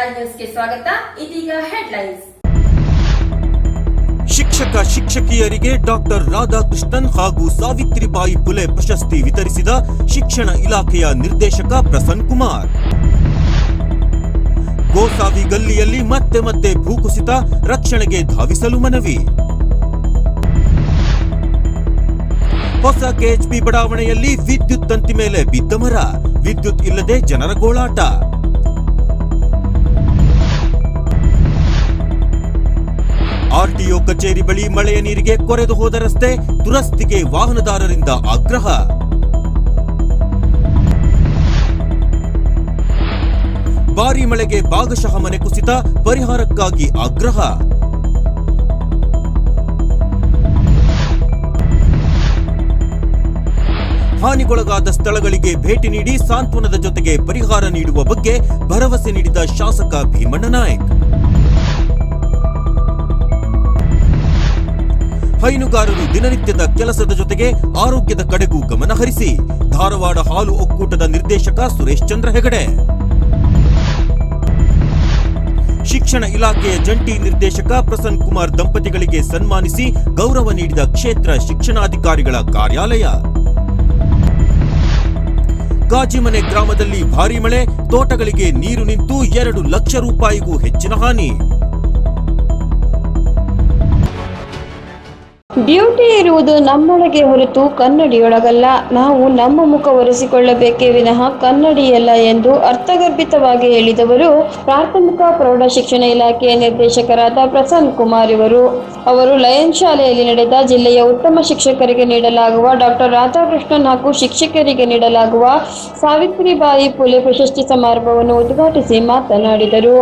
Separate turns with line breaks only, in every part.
ಸ್ವಾಗತ. ಇದೀಗ ಹೆಡ್ಲೈನ್ಸ್
ಶಿಕ್ಷಕ, ಶಿಕ್ಷಕಿಯರಿಗೆ ಡಾಕ್ಟರ್ ರಾಧಾಕೃಷ್ಣನ್ ಹಾಗೂ ಸಾವಿತ್ರಿಬಾಯಿ ಪುಲೆ ಪ್ರಶಸ್ತಿ ವಿತರಿಸಿದ ಶಿಕ್ಷಣ ಇಲಾಖೆಯ ನಿರ್ದೇಶಕ ಪ್ರಸನ್ ಕುಮಾರ್. ಗೋಸಾವಿ ಗಲ್ಲಿಯಲ್ಲಿ ಮತ್ತೆ ಮತ್ತೆ ಭೂಕುಸಿತ ರಕ್ಷಣೆಗೆ ಧಾವಿಸಲು ಮನವಿ. ಹೊಸ ಕೆಎಚ್ಪಿ ಬಡಾವಣೆಯಲ್ಲಿ ವಿದ್ಯುತ್ ತಂತಿ ಮೇಲೆ ಬಿದ್ದ ಮರ. ವಿದ್ಯುತ್ ಇಲ್ಲದೆ ಜನರ ಗೋಳಾಟ. ಆರ್ಟಿಒ ಕಚೇರಿ ಬಳಿ ಮಳೆಯ ನೀರಿಗೆ ಕೊರೆದು ಹೋದ ರಸ್ತೆ ದುರಸ್ತಿಗೆ ವಾಹನದಾರರಿಂದ ಆಗ್ರಹ. ಭಾರಿ ಮಳೆಗೆ ಭಾಗಶಃ ಮನೆ ಕುಸಿತ, ಪರಿಹಾರಕ್ಕಾಗಿ ಆಗ್ರಹ. ಹಾನಿಗೊಳಗಾದ ಸ್ಥಳಗಳಿಗೆ ಭೇಟಿ ನೀಡಿ ಸಾಂತ್ವನದ ಜೊತೆಗೆ ಪರಿಹಾರ ನೀಡುವ ಬಗ್ಗೆ ಭರವಸೆ ನೀಡಿದ ಶಾಸಕ ಭೀಮಣ್ಣ ನಾಯಕ್. ಹೈನುಗಾರರು ದಿನನಿತ್ಯದ ಕೆಲಸದ ಜೊತೆಗೆ ಆರೋಗ್ಯದ ಕಡೆಗೂ ಗಮನ ಹರಿಸಿ. ಧಾರವಾಡ ಹಾಲು ಒಕ್ಕೂಟದ ನಿರ್ದೇಶಕ ಸುರೇಶ್ ಚಂದ್ರ ಹೆಗಡೆ. ಶಿಕ್ಷಣ ಇಲಾಖೆಯ ಜಂಟಿ ನಿರ್ದೇಶಕ ಪ್ರಸನ್ ಕುಮಾರ್ ದಂಪತಿಗಳಿಗೆ ಸನ್ಮಾನಿಸಿ ಗೌರವ ನೀಡಿದ ಕ್ಷೇತ್ರ ಶಿಕ್ಷಣಾಧಿಕಾರಿಗಳ ಕಾರ್ಯಾಲಯ. ಗಾಜಿಮನೆ ಗ್ರಾಮದಲ್ಲಿ ಭಾರೀ ಮಳೆ, ತೋಟಗಳಿಗೆ ನೀರು ನಿಂತು ಎರಡು ಲಕ್ಷ ರೂಪಾಯಿಗೂ ಹೆಚ್ಚಿನ ಹಾನಿ.
ಬ್ಯೂಟಿ ಇರುವುದು ನಮ್ಮೊಳಗೆ ಹೊರತು ಕನ್ನಡಿಯೊಳಗಲ್ಲ. ನಾವು ನಮ್ಮ ಮುಖ ಒರೆಸಿಕೊಳ್ಳಬೇಕೇ ವಿನಃ ಕನ್ನಡಿಯಲ್ಲ ಎಂದು ಅರ್ಥಗರ್ಭಿತವಾಗಿ ಹೇಳಿದವರು ಪ್ರಾಥಮಿಕ ಪ್ರೌಢ ಶಿಕ್ಷಣ ಇಲಾಖೆಯ ನಿರ್ದೇಶಕರಾದ ಪ್ರಸನ್ನ ಕುಮಾರ್ ಇವರು. ಅವರು ಲಯನ್ ಶಾಲೆಯಲ್ಲಿ ನಡೆದ ಜಿಲ್ಲೆಯ ಉತ್ತಮ ಶಿಕ್ಷಕರಿಗೆ ನೀಡಲಾಗುವ ಡಾಕ್ಟರ್ ರಾಧಾಕೃಷ್ಣನ್ ಹಾಗೂ ಶಿಕ್ಷಕರಿಗೆ ನೀಡಲಾಗುವ ಸಾವಿತ್ರಿಬಾಯಿ ಪುಲೆ ಪ್ರಶಸ್ತಿ ಸಮಾರಂಭವನ್ನು ಉದ್ಘಾಟಿಸಿ ಮಾತನಾಡಿದರು.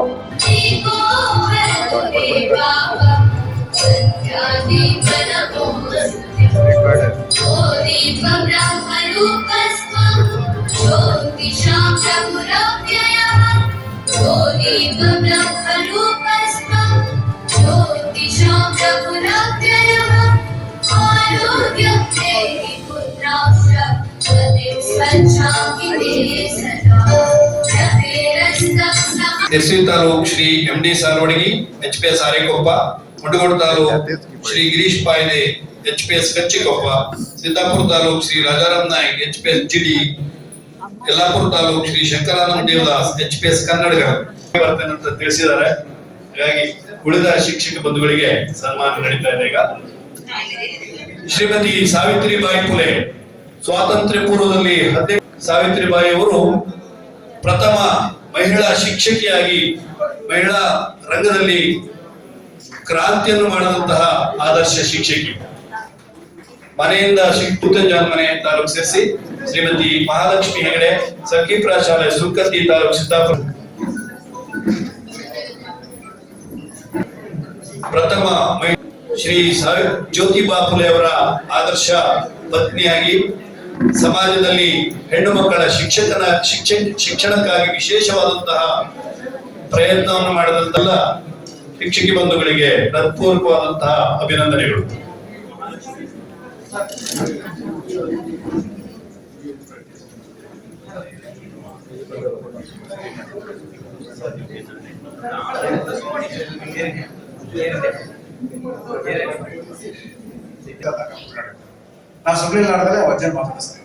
SV taluk Shri M D Sarvadagi H P S Arekoppa Mutagodu taluk Shri Girish Payde H P S Kachchikoppa Siddapura taluk Shri Rajaram Naik, H P S GD, Yallapura taluk Shri Shankarananda Devdas, H P S ಕನ್ನಡಿಗ ಬರ್ತೇನೆ ಅಂತ ತಿಳಿಸಿದ್ದಾರೆ. ಹಾಗಾಗಿ ಉಳಿದ ಶಿಕ್ಷಕ ಬಂಧುಗಳಿಗೆ ಸನ್ಮಾನ ನಡೀತಾ ಇದೆ ಈಗ. ಶ್ರೀಮತಿ ಸಾವಿತ್ರಿಬಾಯಿ ಪುಲೆ ಸ್ವಾತಂತ್ರ್ಯ ಪೂರ್ವದಲ್ಲಿ ಸಾವಿತ್ರಿ ಸಾವಿತ್ರಿಬಾಯಿ ಅವರು ಪ್ರಥಮ ಮಹಿಳಾ ಶಿಕ್ಷಕಿಯಾಗಿ ಮಹಿಳಾ ರಂಗದಲ್ಲಿ ಕ್ರಾಂತಿಯನ್ನು ಮಾಡಿದಂತಹ ಆದರ್ಶ ಶಿಕ್ಷಕಿ. ಮನೆಯಿಂದ ಶ್ರೀ ಮನೆ ತಾಲೂಕು ಸೇರಿಸಿ ಶ್ರೀಮತಿ ಮಹಾಲಕ್ಷ್ಮಿ ಹೆಗಡೆ ಸಖೀಪುರ ಶಾಲೆ ಸುಕ್ಕತ್ತಿ ತಾಲೂಕು ಸಿದ್ದಾಪುರ. ಪ್ರಥಮ ಶ್ರೀ ಜ್ಯೋತಿಬಾ ಫುಲೆ ಅವರ ಆದರ್ಶ ಪತ್ನಿಯಾಗಿ ಸಮಾಜದಲ್ಲಿ ಹೆಣ್ಣು ಮಕ್ಕಳ ಶಿಕ್ಷಕನ ಶಿಕ್ಷಣ ಶಿಕ್ಷಣಕ್ಕಾಗಿ ವಿಶೇಷವಾದಂತಹ ಪ್ರಯತ್ನವನ್ನು ಮಾಡಿದಂತೆಲ್ಲ ಶಿಕ್ಷಕಿ ಬಂಧುಗಳಿಗೆ ಹೃತ್ಪೂರ್ವಕವಾದಂತಹ ಅಭಿನಂದನೆಗಳು.
ನಾ ಸುಮ್ಮನೆ ಆಡಿದ್ರೆ ವಜ್ಜನ್ ಮಾತಾಡಿಸ್ತೇವೆ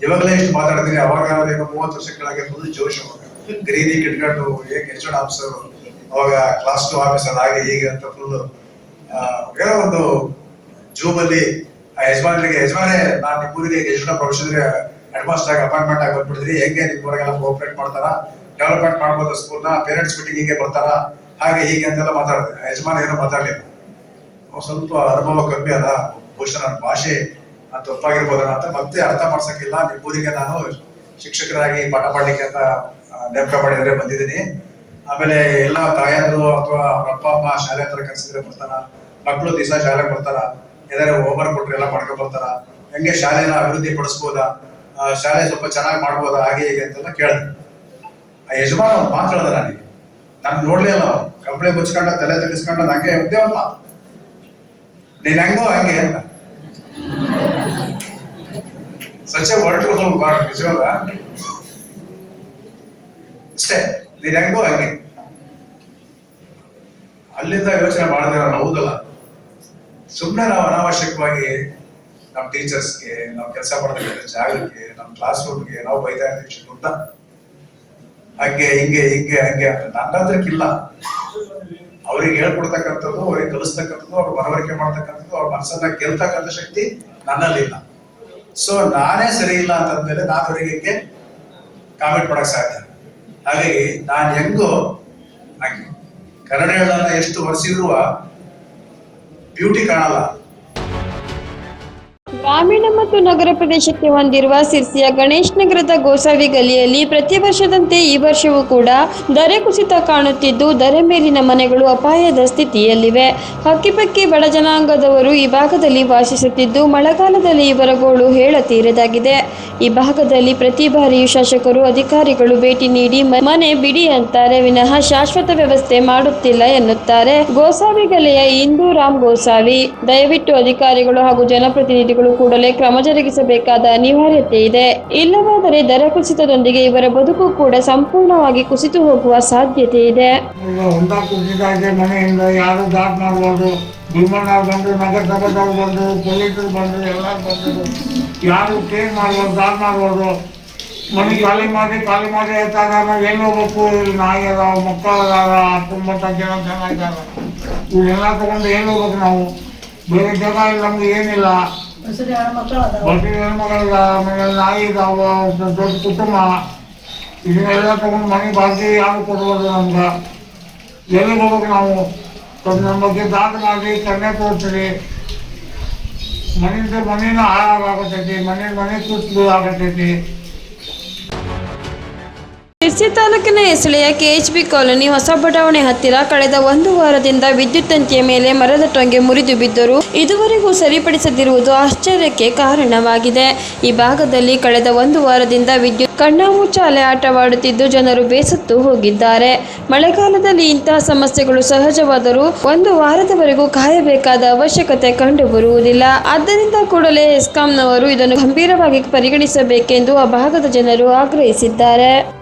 ಇವಾಗಲೇ ಎಷ್ಟು ಮಾತಾಡ್ತೀನಿ, ಅವಾಗ ಮೂವತ್ತು ವರ್ಷ ಕೆಳಗೆ ಫುಲ್ ಜೋಶ್ ಅವಾಗ ಗ್ರೀನಿ ಕಿಟ್ಕೊಂಡು ಹೇಗೆ ಎಚ್ ಆಫೀಸರ್ ಅವಾಗ ಕ್ಲಾಸ್ ಟು ಆಫೀಸರ್ ಹಾಗೆ ಹೀಗೆ ಅಂತ ಫುಲ್ ಏನೋ ಒಂದು ಜೂಮಲ್ಲಿ ಯಜಮಾನರಿಗೆ ಯಜಮಾನೇ ನಾನು ನಿಮ್ಮೂರಿಗೆ ಎಷ್ಟು ಪ್ರೊಫೆಷನ್ ಹೆಡ್ ಮಾಸ್ಟರ್ ಆಗಿ ಅಪಾಯಿಂಟ್ಮೆಂಟ್ ಆಗಿ ಬಂದ್ಬಿಟ್ಟಿದ್ರಿ ಹೆಂಗೆ ನಿಮ್ಮೂರಿಗೆಲ್ಲ ಕೋಆಪರೇಟ್ ಮಾಡ್ತಾರ? ಡೆವಲಪ್ಮೆಂಟ್ ಮಾಡ್ಬೋದು ಸ್ಕೂಲ್ನ ಪೇರೆಂಟ್ಸ್ ಮೀಟಿಂಗ್ ಹೀಗೆ ಬರ್ತಾರ? ಹಾಗೆ ಹೀಗೆ ಅಂತೆಲ್ಲ ಮಾತಾಡಿದೆ. ಆ ಯಜಮಾನ ಏನೋ ಮಾತಾಡ್ಲಿಲ್ಲ. ಸ್ವಲ್ಪ ಅನುಭವ ಕಮ್ಮಿ ಅಲ್ಲ. ಬಹುಶಃ ನನ್ನ ಭಾಷೆ ತಪ್ಪಾಗಿರ್ಬೋದಲ್ಲ ಅಂತ ಮತ್ತೆ ಅರ್ಥ ಮಾಡ್ಸಕ್ಕಿಲ್ಲ. ನಿಮ್ಮೂರಿಗೆ ನಾನು ಶಿಕ್ಷಕರಾಗಿ ಪಾಠ ಮಾಡ್ಲಿಕ್ಕೆ ಅಂತ ನೇಮಕ ಮಾಡಿದ್ರೆ ಬಂದಿದ್ದೀನಿ. ಆಮೇಲೆ ಎಲ್ಲ ತಾಯಂದ್ರು ಅಥವಾ ಅವ್ರ ಅಪ್ಪ, ಅಮ್ಮ ಶಾಲೆ ಹತ್ರ ಕರ್ಸಿದ್ರೆ ಬರ್ತಾರ? ಮಕ್ಕಳು ದಿವಸ ಶಾಲೆಗೆ ಬರ್ತಾರ? ಏನಾದ್ರು ಹೋಮ್ವರ್ಕ್ ಕೊಟ್ರೆ ಎಲ್ಲ ಮಾಡ್ಕೊಂಡು ಬರ್ತಾರ? ಹೆಂಗೆ ಶಾಲೆನ ಅಭಿವೃದ್ಧಿ ಪಡಿಸ್ಬೋದಾ ಶಾಲೆ ಸ್ವಲ್ಪ ಚೆನ್ನಾಗಿ ಮಾಡ್ಬೋದಾ? ಹಾಗೆ ಹೀಗೆ ಅಂತೆಲ್ಲ ಕೇಳಿದೆ. ಆ ಯಜಮಾನ ಮಾತು ಹೇಳ್ದ ನನಗೆ ನಾನು ನೋಡ್ಲಿಲ್ಲ ಕಂಪ್ಲೇ ಮುಚ್ಕೊಂಡ, ತಲೆ ತೆಗಿಸ್ಕೊಂಡ ನಂಗೆ ಒಂದೇ ಒಂದು ಮಾತು ನೀನ್ ಹೆಂಗೋ ಹಂಗೆ ಅಂತ. ಸಚ ಹೊರಟು ನಿಜವಾಗ ಅಷ್ಟೇ, ನೀನ್ ಹೆಂಗೋ ಹಂಗೆ. ಅಲ್ಲಿಂದ ಯೋಚನೆ ಮಾಡಿದ್ರೆ ಹೌದಲ್ಲ? ಸುಮ್ಮನೆ ನಾವು ಅನಾವಶ್ಯಕವಾಗಿ ನಮ್ಮ ಟೀಚರ್ಸ್ಗೆ ನಾವು ಕೆಲಸ ಮಾಡತಕ್ಕಂಥ ಜಾಗಕ್ಕೆ ನಮ್ಮ ಕ್ಲಾಸ್ ರೂಮ್ಗೆ ನಾವು ಬೈತಾ ಇರ್ತೀವಿ ಗೊತ್ತಾ ಹಂಗೆ, ಹಿಂಗೆ ಹಿಂಗೆ, ಹಂಗೆ ಅಂತ. ಅವ್ರಿಗೆ ಹೇಳ್ಕೊಡ್ತಕ್ಕಂಥದ್ದು, ಅವ್ರಿಗೆ ಕಲಿಸ್ತಕ್ಕಂಥದ್ದು, ಅವ್ರ ಮನವರಿಕೆ ಮಾಡ್ತಕ್ಕಂಥದ್ದು, ಅವ್ರ ಮನಸ್ಸನ್ನ ಗೆಲ್ತಕ್ಕಂಥ ಶಕ್ತಿ ನನ್ನಲ್ಲಿಲ್ಲ. ಸೊ ನಾನೇ ಸರಿ ಇಲ್ಲ ಅಂತಂದ್ಮೇಲೆ ನಾನು ಅವರಿಗೆ ಕಾಮೆಂಟ್ ಮಾಡಕ್ ಸಾಧ್ಯ ಹಾಗಾಗಿ ನಾನು ಹೆಂಗೋ ಹಾಗೆ ಕನ್ನಡಿಗಳನ್ನ ಎಷ್ಟು ಒರೆಸಿರುವ ಬ್ಯೂಟಿ ಕಾಣಲ್ಲ
ಗ್ರಾಮೀಣ ಮತ್ತು ನಗರ ಪ್ರದೇಶಕ್ಕೆ ಹೊಂದಿರುವ ಸಿರ್ಸಿಯ ಗಣೇಶ್ ನಗರದ ಗೋಸಾವಿ ಗಲಿಯಲ್ಲಿ ಪ್ರತಿ ವರ್ಷದಂತೆ ಈ ವರ್ಷವೂ ಕೂಡ ದರೆ ಕುಸಿತ ಕಾಣುತ್ತಿದ್ದು, ದರೆ ಮೇಲಿನ ಮನೆಗಳು ಅಪಾಯದ ಸ್ಥಿತಿಯಲ್ಲಿವೆ. ಹಕ್ಕಿಪಕ್ಕಿ ಬಡ ಜನಾಂಗದವರು ಈ ಭಾಗದಲ್ಲಿ ವಾಸಿಸುತ್ತಿದ್ದು, ಮಳೆಗಾಲದಲ್ಲಿ ಇವರ ಗೋಳು ಹೇಳತೀರದಾಗಿದೆ ಈ ಭಾಗದಲ್ಲಿ ಪ್ರತಿ ಬಾರಿಯೂ ಶಾಸಕರು, ಅಧಿಕಾರಿಗಳು ಭೇಟಿ ನೀಡಿ ಮನೆ ಬಿಡಿ ಅಂತಾರೆ. ವಿನಃ ಶಾಶ್ವತ ವ್ಯವಸ್ಥೆ ಮಾಡುತ್ತಿಲ್ಲ ಎನ್ನುತ್ತಾರೆ ಗೋಸಾವಿ ಗಲೆಯ ಇಂದೂ ರಾಮ್ ಗೋಸಾವಿ. ದಯವಿಟ್ಟು ಅಧಿಕಾರಿಗಳು ಹಾಗೂ ಜನಪ್ರತಿನಿಧಿಗಳು ಕೂಡಲೇ ಕ್ರಮ ಜರುಗಿಸಬೇಕಾದ ಅನಿವಾರ್ಯತೆ ಇದೆ. ಇಲ್ಲವಾದರೆ ದರ ಕುಸಿತದೊಂದಿಗೆ ಇವರ ಬದುಕು ಕೂಡ ಸಂಪೂರ್ಣವಾಗಿ ಕುಸಿತು ಹೋಗುವ ಸಾಧ್ಯತೆ ಇದೆ.
ಮನೆಯಿಂದ ಯಾರು ದಾಟ್ ಮಾಡ್ಬೋದು ಭೀಮಣ್ಣವ್ರು ಬಂದು ನಗರಸಭೆದವ್ರು ಬಂದು ಪೊಲೀಸರು ಬಂದು ಎಲ್ಲರೂ ಬಂದರು ಯಾರು ಕ್ಲೀನ್ ಮಾಡ್ಬೋದು ದಾಟ್ ಮಾಡ್ಬೋದು. ಮನೆ ಖಾಲಿ ಮಾಡಿ ಖಾಲಿ ಮಾಡಿ ಹೇಳ್ತಾಗ ನಾವು ಎಲ್ಲಿ ಹೋಗ್ಬೇಕು? ಇಲ್ಲಿ ನಾಯಿ ಅದಾವ, ಮಕ್ಕಳು ಅದಾವ ತೊಂಬತ್ತು ಜನ ಜನ ಇದ್ದಾರೆ. ಇವನ್ನೆಲ್ಲ ತಗೊಂಡು ಎಲ್ಲಿ ಹೋಗ್ಬೇಕು ನಾವು? ಬೇರೆ ಜಾಗ ಇಲ್ಲ ನಮ್ಗೆ ಏನಿಲ್ಲ. ಆಮೇಲೆ ನಾಯಿ ಇದಾವ ದೊಡ್ಡ ಕುಟುಂಬ. ಇದನ್ನೆಲ್ಲ ತಗೊಂಡು ಮನೆ ಬಾಕಿ ಯಾರು ಕೊಡುವುದು ನಮ್ಗೆ. ಎಲ್ಲಿ ಹೋಗ್ಬೇಕು ನಾವು? ನಮ್ಮ ಬಗ್ಗೆ ದಾಖಲಾಗಿ ಕನ್ನೆ ತೋರಿಸ್ರಿ. ಮನೆಯಿಂದ ಮನೇನ ಹಾಳಾಗತೈತಿ ಮನೆ ಮನೆ ಸುತ್ತಲು ಆಗತೈತಿ.
ಶಿರ್ಸಿ ತಾಲೂಕಿನ ಹೆಸಳೆಯ ಕೆಎಚ್ಬಿ ಕಾಲೋನಿ ಹೊಸ ಬಡಾವಣೆ ಹತ್ತಿರ ಕಳೆದ ಒಂದು ವಾರದಿಂದ ವಿದ್ಯುತ್ ತಂತಿಯ ಮೇಲೆ ಮರದ ಟೊಂಗೆ ಮುರಿದು ಬಿದ್ದರೂ ಇದುವರೆಗೂ ಸರಿಪಡಿಸದಿರುವುದು ಆಶ್ಚರ್ಯಕ್ಕೆ ಕಾರಣವಾಗಿದೆ. ಈ ಭಾಗದಲ್ಲಿ ಕಳೆದ ಒಂದು ವಾರದಿಂದ ವಿದ್ಯುತ್ ಕಣ್ಣಾಮುಚ್ಚಾಲೆ ಆಟವಾಡುತ್ತಿದ್ದು ಜನರು ಬೇಸತ್ತು ಹೋಗಿದ್ದಾರೆ. ಮಳೆಗಾಲದಲ್ಲಿ ಇಂತಹ ಸಮಸ್ಯೆಗಳು ಸಹಜವಾದರೂ ಒಂದು ವಾರದವರೆಗೂ ಕಾಯಬೇಕಾದ ಅವಶ್ಯಕತೆ ಕಂಡುಬರುವುದಿಲ್ಲ. ಆದ್ದರಿಂದ ಕೂಡಲೇ ಎಸ್ಕಾಂನವರು ಇದನ್ನು ಗಂಭೀರವಾಗಿ ಪರಿಗಣಿಸಬೇಕೆಂದು ಆ ಭಾಗದ ಜನರು ಆಗ್ರಹಿಸಿದ್ದಾರೆ.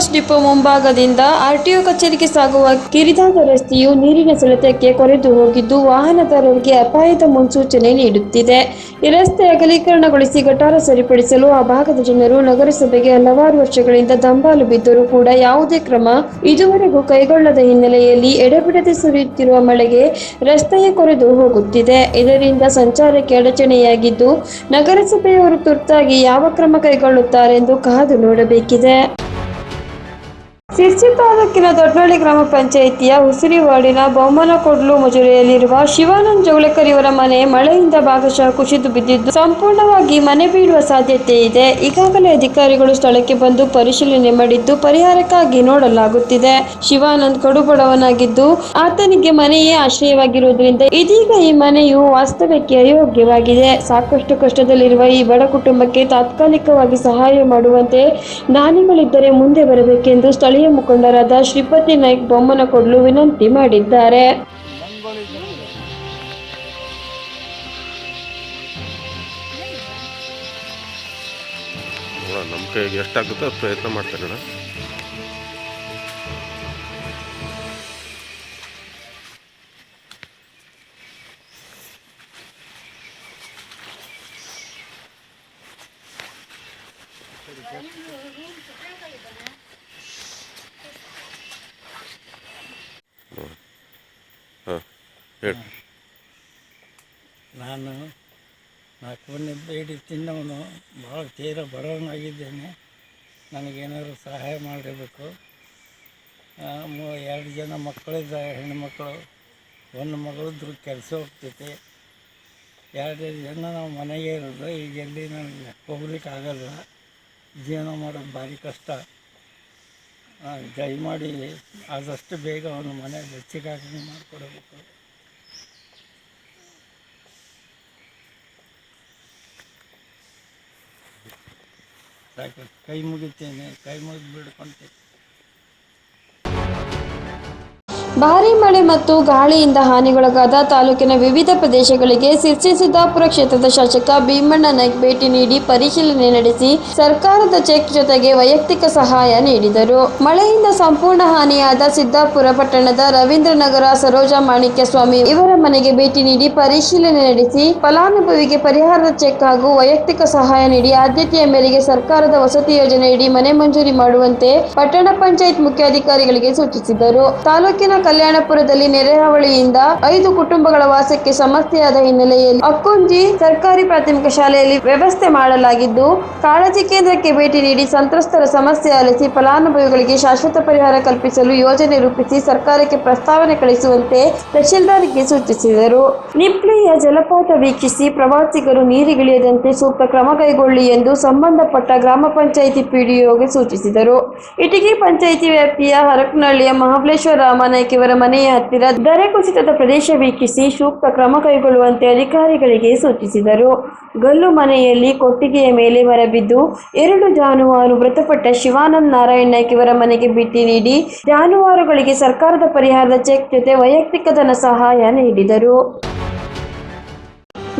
ಬಸ್ ಡಿಪೋ ಮುಂಭಾಗದಿಂದ ಆರ್ಟಿಒ ಕಚೇರಿಗೆ ಸಾಗುವ ಕಿರಿದಾದ ರಸ್ತೆಯು ನೀರಿನ ಸೆಳೆತಕ್ಕೆ ಕೊರೆದು ಹೋಗಿದ್ದು ವಾಹನದಾರರಿಗೆ ಅಪಾಯದ ಮುನ್ಸೂಚನೆ ನೀಡುತ್ತಿದೆ. ಈ ರಸ್ತೆ ಅಗಲೀಕರಣಗೊಳಿಸಿ ಗಟಾರ ಸರಿಪಡಿಸಲು ಆ ಭಾಗದ ಜನರು ನಗರಸಭೆಗೆ ಹಲವಾರು ವರ್ಷಗಳಿಂದ ದಂಬಾಲು ಬಿದ್ದರೂ ಕೂಡ ಯಾವುದೇ ಕ್ರಮ ಇದುವರೆಗೂ ಕೈಗೊಳ್ಳದ ಹಿನ್ನೆಲೆಯಲ್ಲಿ ಎಡೆಬಿಡದೆ ಸುರಿಯುತ್ತಿರುವ ಮಳೆಗೆ ರಸ್ತೆಯೇ ಕೊರೆದು ಹೋಗುತ್ತಿದೆ. ಇದರಿಂದ ಸಂಚಾರಕ್ಕೆ ಅಡಚಣೆಯಾಗಿದ್ದು ನಗರಸಭೆಯವರು ತುರ್ತಾಗಿ ಯಾವ ಕ್ರಮ ಕೈಗೊಳ್ಳುತ್ತಾರೆಂದು ಕಾದು ನೋಡಬೇಕಿದೆ. ಸಿರ್ಸಿ ತಾಲೂಕಿನ ದೊಡ್ಡಳ್ಳಿ ಗ್ರಾಮ ಪಂಚಾಯಿತಿಯ ಹುಸಿರಿವಾಡಿನ ಬೊಮ್ಮನಕೊಡ್ಲು ಮುಜುರೆಯಲ್ಲಿರುವ ಶಿವಾನಂದ್ ಜೌಳಕರ್ ಇವರ ಮನೆ ಮಳೆಯಿಂದ ಭಾಗಶಃ ಕುಸಿದು ಬಿದ್ದಿದ್ದು ಸಂಪೂರ್ಣವಾಗಿ ಮನೆ ಬೀಳುವ ಸಾಧ್ಯತೆ ಇದೆ. ಈಗಾಗಲೇ ಅಧಿಕಾರಿಗಳು ಸ್ಥಳಕ್ಕೆ ಬಂದು ಪರಿಶೀಲನೆ ಮಾಡಿದ್ದು ಪರಿಹಾರಕ್ಕಾಗಿ ನೋಡಲಾಗುತ್ತಿದೆ. ಶಿವಾನಂದ್ ಕಡುಬಡವನಾಗಿದ್ದು ಆತನಿಗೆ ಮನೆಯೇ ಆಶ್ರಯವಾಗಿರುವುದರಿಂದ ಇದೀಗ ಈ ಮನೆಯು ವಾಸ್ತವಕ್ಕೆ ಅಯೋಗ್ಯವಾಗಿದೆ. ಸಾಕಷ್ಟು ಕಷ್ಟದಲ್ಲಿರುವ ಈ ಬಡ ಕುಟುಂಬಕ್ಕೆ ತಾತ್ಕಾಲಿಕವಾಗಿ ಸಹಾಯ ಮಾಡುವಂತೆ ದಾನಿಗಳಿದ್ದರೆ ಮುಂದೆ ಬರಬೇಕೆಂದು ಸ್ಥಳೀಯ ಮುಖಂಡರಾದ ಶ್ರೀಪತಿ ನಾಯ್ಕ್ ಬೊಮ್ಮನಕೊಡ್ಲು ವಿನಂತಿ ಮಾಡಿದ್ದಾರೆ.
ನಮ್ಮ ಕೈಗೆ ಎಷ್ಟಾಗುತ್ತೋ ಪ್ರಯತ್ನ ಮಾಡ್ತೇನೆ
ನಾಲ್ಕು ಬೇಡಿ ತಿನ್ನವನು ಭಾಳ ತೀರ ಬಡವನಾಗಿದ್ದೇನೆ. ನನಗೇನಾದ್ರು ಸಹಾಯ ಮಾಡಿರಬೇಕು. ಎರಡು ಜನ ಮಕ್ಕಳಿದ್ದ ಹೆಣ್ಣುಮಕ್ಕಳು ಒಂದು ಮಗಳಿದ್ರು ಕೆಲಸ ಹೋಗ್ತೈತಿ. ಎರಡೆರಡು ಜನ ನಾವು ಮನೆಗೆ ಇರೋದು. ಈಗ ಎಲ್ಲಿ ನನಗೆ ಹೋಗ್ಲಿಕ್ಕೆ ಆಗಲ್ಲ. ಜೀವನ ಮಾಡೋದು ಭಾರಿ ಕಷ್ಟ. ದಯಮಾಡಿ ಆದಷ್ಟು ಬೇಗ ಅವನು ಮನೆ ಬೆಚ್ಚಿಗಾಗಿ ಮಾಡಿಕೊಡಬೇಕು. ಸಾಕು ಕೈ ಮುಗಿತೇನೆ ಕೈ ಮುಗಿದು ಬಿಡ್ಕೊಂತೇನೆ
ಭಾರೀ ಮಳೆ ಮತ್ತು ಗಾಳಿಯಿಂದ ಹಾನಿಗೊಳಗಾದ ತಾಲೂಕಿನ ವಿವಿಧ ಪ್ರದೇಶಗಳಿಗೆ ಸಿರ್ಸಿ ಸಿದ್ದಾಪುರ ಕ್ಷೇತ್ರದ ಶಾಸಕ ಭೀಮಣ್ಣ ನಾಯ್ಕ್ ಭೇಟಿ ನೀಡಿ ಪರಿಶೀಲನೆ ನಡೆಸಿ ಸರ್ಕಾರದ ಚೆಕ್ ಜೊತೆಗೆ ವೈಯಕ್ತಿಕ ಸಹಾಯ ನೀಡಿದರು. ಮಳೆಯಿಂದ ಸಂಪೂರ್ಣ ಹಾನಿಯಾದ ಸಿದ್ದಾಪುರ ಪಟ್ಟಣದ ರವೀಂದ್ರನಗರ ಸರೋಜ ಮಾಣಿಕ್ಯ ಸ್ವಾಮಿ ಇವರ ಮನೆಗೆ ಭೇಟಿ ನೀಡಿ ಪರಿಶೀಲನೆ ನಡೆಸಿ ಫಲಾನುಭವಿಗೆ ಪರಿಹಾರದ ಚೆಕ್ ಹಾಗೂ ವೈಯಕ್ತಿಕ ಸಹಾಯ ನೀಡಿ ಆದ್ಯತೆಯ ಮೇರೆಗೆ ಸರ್ಕಾರದ ವಸತಿ ಯೋಜನೆಯಡಿ ಮನೆ ಮಂಜೂರಿ ಮಾಡುವಂತೆ ಪಟ್ಟಣ ಪಂಚಾಯತ್ ಮುಖ್ಯಾಧಿಕಾರಿಗಳಿಗೆ ಸೂಚಿಸಿದರು. ತಾಲೂಕಿನ ಕಲ್ಯಾಣಪುರದಲ್ಲಿ ನೆರೆ ಹಾವಳಿಯಿಂದ ಐದು ಕುಟುಂಬಗಳ ವಾಸಕ್ಕೆ ಸಮಸ್ಯೆಯಾದ ಹಿನ್ನೆಲೆಯಲ್ಲಿ ಅಕ್ಕುಂಜಿ ಸರ್ಕಾರಿ ಪ್ರಾಥಮಿಕ ಶಾಲೆಯಲ್ಲಿ ವ್ಯವಸ್ಥೆ ಮಾಡಲಾಗಿದ್ದು, ಕಾಳಜಿ ಕೇಂದ್ರಕ್ಕೆ ಭೇಟಿ ನೀಡಿ ಸಂತ್ರಸ್ತರ ಸಮಸ್ಯೆ ಆಲಿಸಿ ಫಲಾನುಭವಿಗಳಿಗೆ ಶಾಶ್ವತ ಪರಿಹಾರ ಕಲ್ಪಿಸಲು ಯೋಜನೆ ರೂಪಿಸಿ ಸರ್ಕಾರಕ್ಕೆ ಪ್ರಸ್ತಾವನೆ ಕಳಿಸುವಂತೆ ತಹಶೀಲ್ದಾರ್ಗೆ ಸೂಚಿಸಿದರು. ನಿಪ್ಲಿಯ ಜಲಪಾತ ವೀಕ್ಷಿಸಿ ಪ್ರವಾಸಿಗರು ನೀರಿಗಿಳಿಯದಂತೆ ಸೂಕ್ತ ಕ್ರಮ ಕೈಗೊಳ್ಳಿ ಎಂದು ಸಂಬಂಧಪಟ್ಟ ಗ್ರಾಮ ಪಂಚಾಯಿತಿ ಪಿಡಿಒಗೆ ಸೂಚಿಸಿದರು. ಇಟಗಿ ಪಂಚಾಯಿತಿ ವ್ಯಾಪ್ತಿಯ ಹರಕನಹಳ್ಳಿಯ ಮಹಾಬಲೇಶ್ವರ ರಾಮನಾಯ್ಕ ಇವರ ಮನೆಯ ಹತ್ತಿರ ದರೆ ಕುಸಿತದ ಪ್ರದೇಶ ವೀಕ್ಷಿಸಿ ಸೂಕ್ತ ಕ್ರಮ ಕೈಗೊಳ್ಳುವಂತೆ ಅಧಿಕಾರಿಗಳಿಗೆ ಸೂಚಿಸಿದರು. ಗಲ್ಲು ಮನೆಯಲ್ಲಿ ಕೊಟ್ಟಿಗೆಯ ಮೇಲೆ ಮರಬಿದ್ದು ಎರಡು ಜಾನುವಾರು ಮೃತಪಟ್ಟ ಶಿವಾನಂದ್ ನಾರಾಯಣ್ ಇವರ ಮನೆಗೆ ಭೇಟಿ ನೀಡಿ ಜಾನುವಾರುಗಳಿಗೆ ಸರ್ಕಾರದ ಪರಿಹಾರದ ಚೆಕ್ ಜೊತೆ ವೈಯಕ್ತಿಕ ಧನ ಸಹಾಯ ನೀಡಿದರು.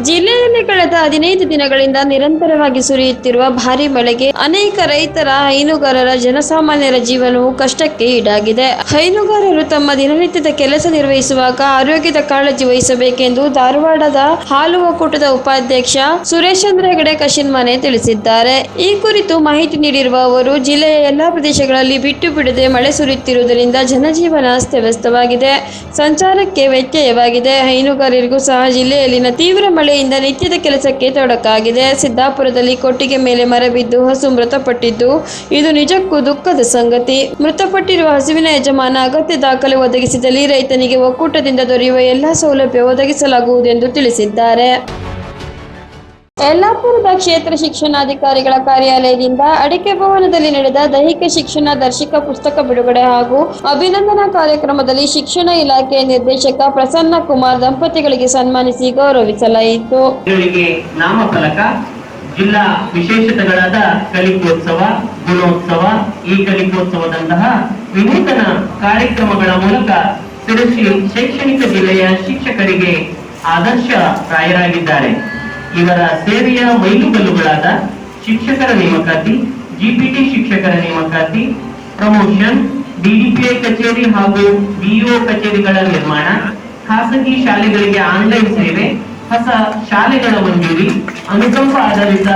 ಜಿಲ್ಲೆಯಲ್ಲಿ ಕಳೆದ ಹದಿನೈದು ದಿನಗಳಿಂದ ನಿರಂತರವಾಗಿ ಸುರಿಯುತ್ತಿರುವ ಭಾರಿ ಮಳೆಗೆ ಅನೇಕ ರೈತರ ಹೈನುಗಾರರ ಜನಸಾಮಾನ್ಯರ ಜೀವನವು ಕಷ್ಟಕ್ಕೆ ಈಡಾಗಿದೆ. ಹೈನುಗಾರರು ತಮ್ಮ ದಿನನಿತ್ಯದ ಕೆಲಸ ನಿರ್ವಹಿಸುವಾಗ ಆರೋಗ್ಯದ ಕಾಳಜಿ ವಹಿಸಬೇಕೆಂದು ಧಾರವಾಡದ ಹಾಲು ಒಕ್ಕೂಟದ ಉಪಾಧ್ಯಕ್ಷ ಸುರೇಶಚಂದ್ರ ಹೆಗಡೆ ಕಶಿನ್ಮನೆ ತಿಳಿಸಿದ್ದಾರೆ. ಈ ಕುರಿತು ಮಾಹಿತಿ ನೀಡಿರುವ ಅವರು, ಜಿಲ್ಲೆಯ ಎಲ್ಲಾ ಪ್ರದೇಶಗಳಲ್ಲಿ ಬಿಟ್ಟು ಬಿಡದೆ ಮಳೆ ಸುರಿಯುತ್ತಿರುವುದರಿಂದ ಜನಜೀವನ ಅಸ್ತವ್ಯಸ್ತವಾಗಿದೆ. ಸಂಚಾರಕ್ಕೆ ವ್ಯತ್ಯಯವಾಗಿದೆ. ಹೈನುಗಾರರಿಗೂ ಸಹ ಜಿಲ್ಲೆಯಲ್ಲಿನ ತೀವ್ರ ಮಳೆಯಿಂದ ನಿತ್ಯದ ಕೆಲಸಕ್ಕೆ ತೊಡಕಾಗಿದೆ. ಸಿದ್ದಾಪುರದಲ್ಲಿ ಕೊಟ್ಟಿಗೆ ಮೇಲೆ ಮರ ಬಿದ್ದು ಹಸು ಮೃತಪಟ್ಟಿದ್ದು, ಇದು ನಿಜಕ್ಕೂ ದುಃಖದ ಸಂಗತಿ. ಮೃತಪಟ್ಟಿರುವ ಹಸುವಿನ ಯಜಮಾನ ಅಗತ್ಯ ದಾಖಲೆ ಒದಗಿಸಿದಲ್ಲಿ ರೈತನಿಗೆ ಒಕ್ಕೂಟದಿಂದ ದೊರೆಯುವ ಎಲ್ಲಾ ಸೌಲಭ್ಯ ಒದಗಿಸಲಾಗುವುದೆಂದು ತಿಳಿಸಿದ್ದಾರೆ. ಯಲ್ಲಾಪುರದ ಕ್ಷೇತ್ರ ಶಿಕ್ಷಣಾಧಿಕಾರಿಗಳ ಕಾರ್ಯಾಲಯದಿಂದ ಅಡಿಕೆ ಭವನದಲ್ಲಿ ನಡೆದ ದೈಹಿಕ ಶಿಕ್ಷಣ ದರ್ಶಕ ಪುಸ್ತಕ ಬಿಡುಗಡೆ ಹಾಗೂ ಅಭಿನಂದನಾ ಕಾರ್ಯಕ್ರಮದಲ್ಲಿ ಶಿಕ್ಷಣ ಇಲಾಖೆಯ ನಿರ್ದೇಶಕ ಪ್ರಸನ್ನ ಕುಮಾರ್ ದಂಪತಿಗಳಿಗೆ ಸನ್ಮಾನಿಸಿ ಗೌರವಿಸಲಾಯಿತು.
ನಾಮಫಲಕ, ಜಿಲ್ಲಾ ವಿಶೇಷತೆಗಳಾದ ಕಲಿಕೋತ್ಸವ, ಗುಣೋತ್ಸವ, ಈ ಕಲಿಕೋತ್ಸವದಂತಹ ವಿನೂತನ ಕಾರ್ಯಕ್ರಮಗಳ ಮೂಲಕ ಶೈಕ್ಷಣಿಕ ಜಿಲ್ಲೆಯ ಶಿಕ್ಷಕರಿಗೆ ಆದರ್ಶ ಪ್ರಾಯರಾಗಿದ್ದಾರೆ. ಇವರ ಸೇವೆಯ ಮೈಲುಗಲ್ಲುಗಳಾದ ಶಿಕ್ಷಕರ ನೇಮಕಾತಿ, ಜಿಪಿಟಿ ಶಿಕ್ಷಕರ ನೇಮಕಾತಿ, ಪ್ರಮೋಷನ್ ಡಿಡಿಪಿಐ ಕಚೇರಿ ಹಾಗೂ ಬಿಇಒ ಕಚೇರಿಗಳ ನಿರ್ಮಾಣ, ಖಾಸಗಿ ಶಾಲೆಗಳಿಗೆ ಆನ್ಲೈನ್ ಸೇವೆ, ಹೊಸ ಶಾಲೆಗಳ ಮಂಜೂರಿ, ಅನುಕಂಪ ಆಧಾರಿತ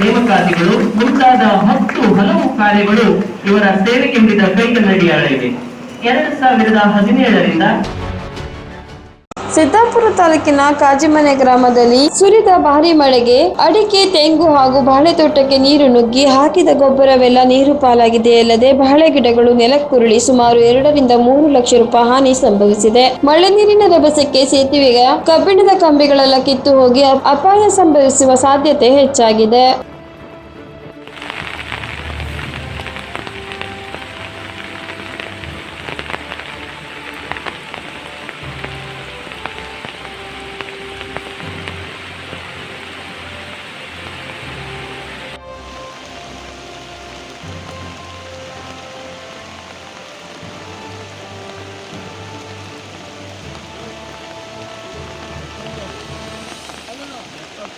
ನೇಮಕಾತಿಗಳು, ಮುಂತಾದ ಹತ್ತು ಹಲವು ಕಾರ್ಯಗಳು ಇವರ ಸೇವೆಗೆಂಬಿದ ಕೈಗನ್ನಡಿಯಾಳಿವೆ ಎರಡ್ ಸಾವಿರದ ಹದಿನೇಳರಿಂದ
ಸಿದ್ದಾಪುರ ತಾಲೂಕಿನ ಕಾಜಿಮನೆ ಗ್ರಾಮದಲ್ಲಿ ಸುರಿದ ಭಾರಿ ಮಳೆಗೆ ಅಡಿಕೆ, ತೆಂಗು ಹಾಗೂ ಬಾಳೆ ತೋಟಕ್ಕೆ ನೀರು ನುಗ್ಗಿ ಹಾಕಿದ ಗೊಬ್ಬರವೆಲ್ಲ ನೀರು ಪಾಲಾಗಿದೆ. ಅಲ್ಲದೆ ಬಾಳೆ ಗಿಡಗಳು ನೆಲಕ್ಕುರುಳಿ ಸುಮಾರು ಎರಡರಿಂದ ಮೂರು ಲಕ್ಷ ರೂಪಾಯಿ ಹಾನಿ ಸಂಭವಿಸಿದೆ. ಮಳೆ ನೀರಿನ ರಭಸಕ್ಕೆ ಸೇತುವೆಯ ಕಬ್ಬಿಣದ ಕಂಬಿಗಳೆಲ್ಲ ಕಿತ್ತು ಹೋಗಿ ಅಪ್- ಅಪಾಯ ಸಂಭವಿಸುವ ಸಾಧ್ಯತೆ ಹೆಚ್ಚಾಗಿದೆ.